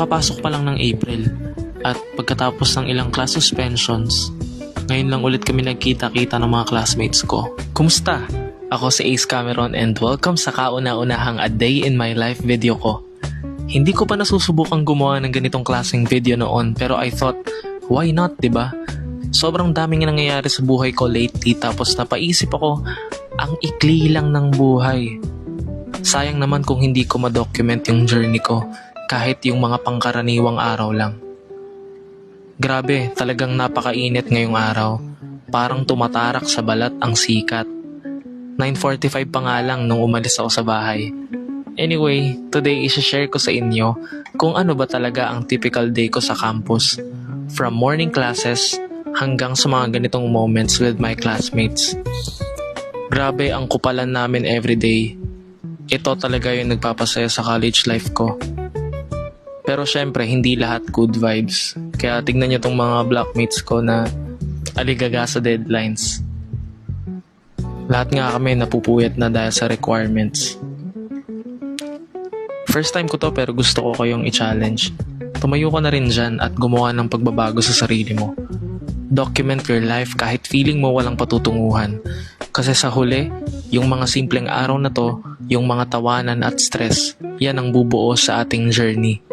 Kakapasok pa lang ng April at pagkatapos ng ilang class suspensions, ngayon lang ulit kami nagkita-kita ng mga classmates ko. Kumusta? Ako si Ace Cameron and welcome sa kauna-unahang A Day in My Life video ko. Hindi ko pa nasusubukang gumawa ng ganitong klaseng video noon pero I thought, why not, ba? Sobrang daming nangyayari sa buhay ko lately tapos napaisip ako, ang ikli lang ng buhay. Sayang naman kung hindi ko ma-document yung journey ko kahit yung mga pangkaraniwang araw lang. Grabe, talagang napakainit ngayong araw. Parang tumatarak sa balat ang sikat. 9.45 pa nga lang nung umalis ako sa bahay. Anyway, today isi-share ko sa inyo kung ano ba talaga ang typical day ko sa campus. From morning classes hanggang sa mga ganitong moments with my classmates. Grabe ang kupalan namin everyday. Ito talaga yung nagpapasaya sa college life ko. Pero syempre, hindi lahat good vibes. Kaya tignan nyo tong mga blockmates ko na aligaga sa deadlines. Lahat nga kami napupuyat na dahil sa requirements. First time ko to pero gusto ko kayong i-challenge. Tumayo ka na rin dyan at gumawa ng pagbabago sa sarili mo. Document your life kahit feeling mo walang patutunguhan. Kasi sa huli, yung mga simpleng araw na to, yung mga tawanan at stress, yan ang bubuo sa ating journey.